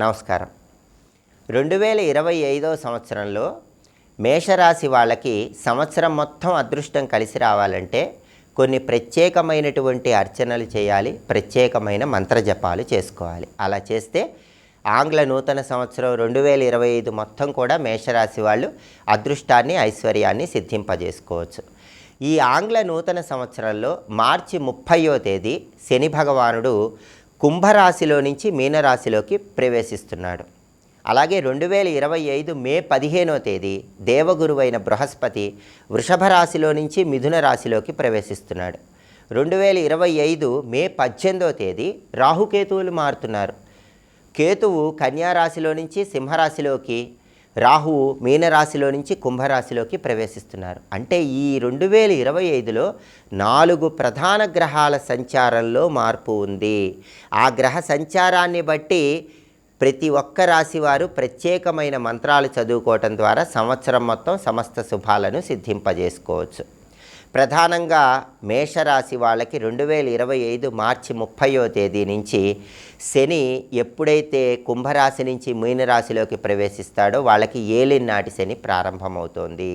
నమస్కారం. రెండు వేల ఇరవై ఐదో సంవత్సరంలో మేషరాశి వాళ్ళకి సంవత్సరం మొత్తం అదృష్టం కలిసి రావాలంటే కొన్ని ప్రత్యేకమైనటువంటి అర్చనలు చేయాలి ప్రత్యేకమైన మంత్రజపాలు చేసుకోవాలి. అలా చేస్తే ఆంగ్ల నూతన సంవత్సరం రెండు వేల ఇరవై ఐదు మొత్తం కూడా మేషరాశి వాళ్ళు అదృష్టాన్ని ఐశ్వర్యాన్ని సిద్ధింపజేసుకోవచ్చు. ఈ ఆంగ్ల నూతన సంవత్సరంలో మార్చి ముప్పయో తేదీ శని భగవానుడు కుంభరాశిలో నుంచి మీనరాశిలోకి ప్రవేశిస్తున్నాడు. అలాగే రెండు వేల ఇరవై ఐదు మే పదిహేనో తేదీ దేవగురువైన బృహస్పతి వృషభ రాశిలో నుంచి మిథున రాశిలోకి ప్రవేశిస్తున్నాడు. రెండు వేల ఇరవై ఐదు మే పద్దెనిమిదో తేదీ రాహుకేతువులు మారుతున్నారు. కేతువు కన్యా రాశిలో నుంచి సింహరాశిలోకి రాహువు మీనరాశిలో నుంచి కుంభరాశిలోకి ప్రవేశిస్తున్నారు. అంటే ఈ రెండు వేల ఇరవై ఐదులో నాలుగు ప్రధాన గ్రహాల సంచారంలో మార్పు ఉంది. ఆ గ్రహ సంచారాన్ని బట్టి ప్రతి ఒక్క రాశి వారు ప్రత్యేకమైన మంత్రాలు చదువుకోవటం ద్వారా సంవత్సరం మొత్తం సమస్త శుభాలను సిద్ధింపజేసుకోవచ్చు. ప్రధానంగా మేషరాశి వాళ్ళకి రెండు వేల ఇరవై ఐదు మార్చి ముప్పయో తేదీ నుంచి శని ఎప్పుడైతే కుంభరాశి నుంచి మీనరాశిలోకి ప్రవేశిస్తాడో వాళ్ళకి ఏలినాటి శని ప్రారంభమవుతోంది.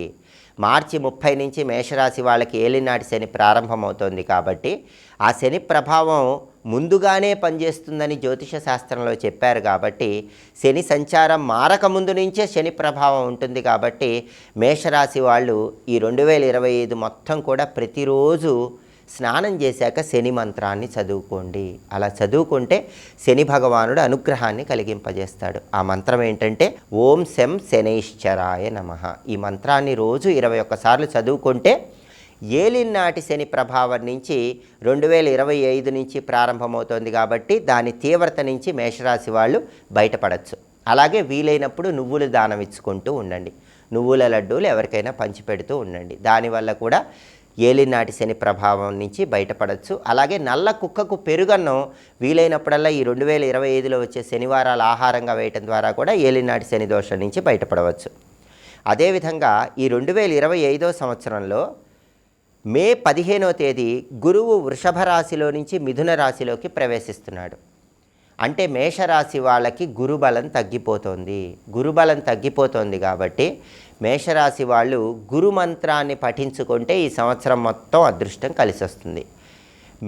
మార్చి ముప్పై నుంచి మేషరాశి వాళ్ళకి ఏలినాటి శని ప్రారంభమవుతోంది కాబట్టి ఆ శని ప్రభావం ముందుగానే పనిచేస్తుందని జ్యోతిష శాస్త్రంలో చెప్పారు కాబట్టి శని సంచారం మారక ముందు నుంచే శని ప్రభావం ఉంటుంది కాబట్టి మేషరాశి వాళ్ళు ఈ రెండు వేల ఇరవై ఐదు మొత్తం కూడా ప్రతిరోజు స్నానం చేశాక శని మంత్రాన్ని చదువుకోండి. అలా చదువుకుంటే శని భగవానుడు అనుగ్రహాన్ని కలిగింపజేస్తాడు. ఆ మంత్రం ఏంటంటే ఓం శం శనైశ్చరాయ నమ. ఈ మంత్రాన్ని రోజు ఇరవై ఒక్కసార్లు చదువుకుంటే ఏలినాటి శని ప్రభావం నుంచి రెండు వేల ఇరవై ఐదు నుంచి ప్రారంభమవుతోంది కాబట్టి దాని తీవ్రత నుంచి మేషరాశి వాళ్ళు బయటపడచ్చు. అలాగే వీలైనప్పుడు నువ్వులు దానం ఇచ్చుకుంటూ ఉండండి. నువ్వుల లడ్డూలు ఎవరికైనా పంచిపెడుతూ ఉండండి. దానివల్ల కూడా ఏలినాటి శని ప్రభావం నుంచి బయటపడచ్చు. అలాగే నల్ల కుక్కకు పెరుగన్నం వీలైనప్పుడల్లా ఈ రెండు వేల ఇరవై ఐదులో వచ్చే శనివారాలు ఆహారంగా వేయటం ద్వారా కూడా ఏలినాటి శని దోషం నుంచి బయటపడవచ్చు. అదేవిధంగా ఈ రెండు వేల ఇరవై ఐదో సంవత్సరంలో మే పదిహేనో తేదీ గురువు వృషభ రాశిలో నుంచి మిథున రాశిలోకి ప్రవేశిస్తున్నాడు. అంటే మేషరాశి వాళ్ళకి గురుబలం తగ్గిపోతుంది. గురుబలం తగ్గిపోతుంది కాబట్టి మేషరాశి వాళ్ళు గురు మంత్రాన్ని పఠించుకుంటే ఈ సంవత్సరం మొత్తం అదృష్టం కలిసి వస్తుంది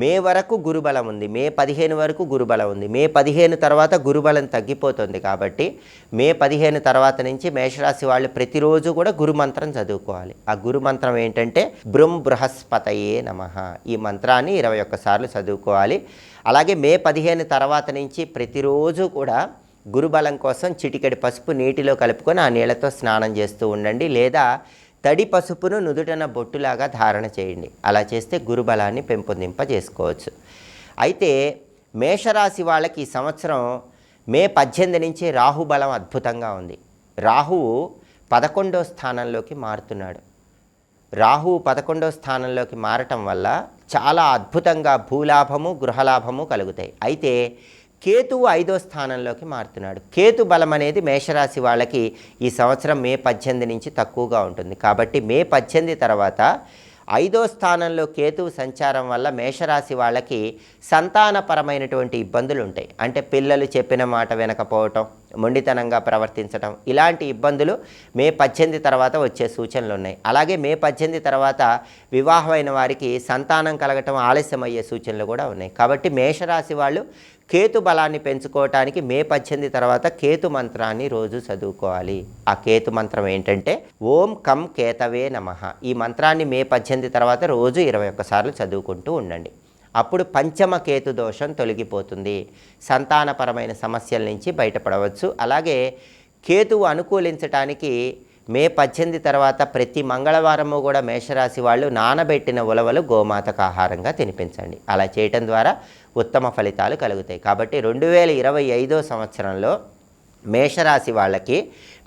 మే వరకు గురుబలం ఉంది. మే పదిహేను వరకు గురుబలం ఉంది. మే పదిహేను తర్వాత గురుబలం తగ్గిపోతుంది కాబట్టి మే పదిహేను తర్వాత నుంచి మేషరాశి వాళ్ళు ప్రతిరోజు కూడా గురుమంత్రం చదువుకోవాలి. ఆ గురుమంత్రం ఏంటంటే బృం బృహస్పతయే నమ. ఈ మంత్రాన్ని ఇరవై ఒక్కసార్లు చదువుకోవాలి. అలాగే మే పదిహేను తర్వాత నుంచి ప్రతిరోజు కూడా గురుబలం కోసం చిటికెడి పసుపు నీటిలో కలుపుకొని ఆ నీళ్ళతో స్నానం చేస్తూ ఉండండి. లేదా తడి పసుపును నుదుటన బొట్టులాగా ధారణ చేయండి. అలా చేస్తే గురుబలాన్ని పెంపొందింప చేసుకోవచ్చు అయితే మేషరాశి వాళ్ళకి ఈ సంవత్సరం మే పద్దెనిమిది నుంచి రాహుబలం అద్భుతంగా ఉంది. రాహువు పదకొండో స్థానంలోకి మారుతున్నాడు. రాహువు పదకొండో స్థానంలోకి మారటం వల్ల చాలా అద్భుతంగా భూలాభము గృహలాభము కలుగుతాయి. అయితే కేతువు ఐదో స్థానంలోకి మారుతున్నాడు. కేతు బలం అనేది మేషరాశి వాళ్ళకి ఈ సంవత్సరం మే పద్దెనిమిది నుంచి తక్కువగా ఉంటుంది. కాబట్టి మే పద్దెనిమిది తర్వాత ఐదో స్థానంలో కేతువు సంచారం వల్ల మేషరాశి వాళ్ళకి సంతానపరమైనటువంటి ఇబ్బందులు ఉంటాయి. అంటే పిల్లలు చెప్పిన మాట వినకపోవటం మొండితనంగా ప్రవర్తించడం ఇలాంటి ఇబ్బందులు మే పద్దెనిమిది తర్వాత వచ్చే సూచనలు ఉన్నాయి అలాగే మే పద్దెనిమిది తర్వాత వివాహమైన వారికి సంతానం కలగటం ఆలస్యమయ్యే సూచనలు కూడా ఉన్నాయి. కాబట్టి మేషరాశి వాళ్ళు కేతు బలాన్ని పెంచుకోవటానికి మే పద్దెనిమిది తర్వాత కేతు మంత్రాన్ని రోజు చదువుకోవాలి. ఆ కేతు మంత్రం ఏంటంటే ఓం కం కేతవే నమ. ఈ మంత్రాన్ని మే పద్దెనిమిది తర్వాత రోజు ఇరవై ఒక్కసార్లు చదువుకుంటూ ఉండండి. అప్పుడు పంచమ కేతు దోషం తొలగిపోతుంది. సంతానపరమైన సమస్యల నుంచి బయటపడవచ్చు. అలాగే కేతువు అనుకూలించటానికి మే పద్దెనిమిది తర్వాత ప్రతి మంగళవారము కూడా మేషరాశి వాళ్ళు నానబెట్టిన ఉలవలు గోమాతకు ఆహారంగా తినిపించండి. అలా చేయటం ద్వారా ఉత్తమ ఫలితాలు కలుగుతాయి. కాబట్టి రెండు వేల ఇరవై ఐదో సంవత్సరంలో మేషరాశి వాళ్ళకి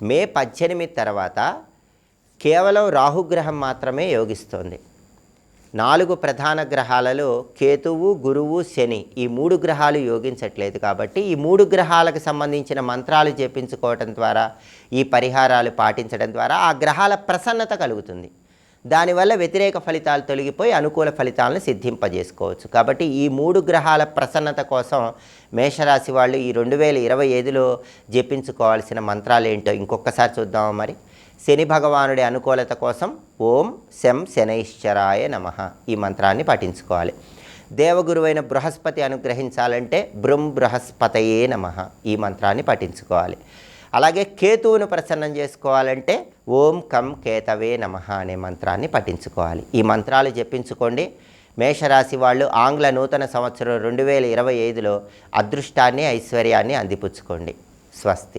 మే పద్దెనిమిది తర్వాత కేవలం రాహుగ్రహం మాత్రమే యోగిస్తోంది. నాలుగు ప్రధాన గ్రహాలలో కేతువు గురువు శని ఈ మూడు గ్రహాలు యోగించట్లేదు కాబట్టి ఈ మూడు గ్రహాలకు సంబంధించిన మంత్రాలు జపించుకోవటం ద్వారా ఈ పరిహారాలు పాటించడం ద్వారా ఆ గ్రహాల ప్రసన్నత కలుగుతుంది. దానివల్ల వ్యతిరేక ఫలితాలు తొలగిపోయి అనుకూల ఫలితాలను సిద్ధింపజేసుకోవచ్చు. కాబట్టి ఈ మూడు గ్రహాల ప్రసన్నత కోసం మేషరాశి వాళ్ళు ఈ రెండు వేల ఇరవై ఐదులో జపించుకోవాల్సిన మంత్రాలు ఏంటో ఇంకొకసారి చూద్దామా మరి? శని భగవానుడి అనుకూలత కోసం ఓం శం శనైశ్వరాయ నమ ఈ మంత్రాన్ని పఠించుకోవాలి దేవగురువైన బృహస్పతి అనుగ్రహించాలంటే బృం బృహస్పతయే నమ ఈ మంత్రాన్ని పఠించుకోవాలి అలాగే కేతువును ప్రసన్నం చేసుకోవాలంటే ఓం కం కేతవే నమ అనే మంత్రాన్ని పఠించుకోవాలి ఈ మంత్రాలు జపించుకోండి. మేషరాశి వాళ్ళు ఆంగ్ల నూతన సంవత్సరం రెండు వేల ఇరవై ఐదులో అదృష్టాన్ని ఐశ్వర్యాన్ని అందిపుచ్చుకోండి. స్వస్తి.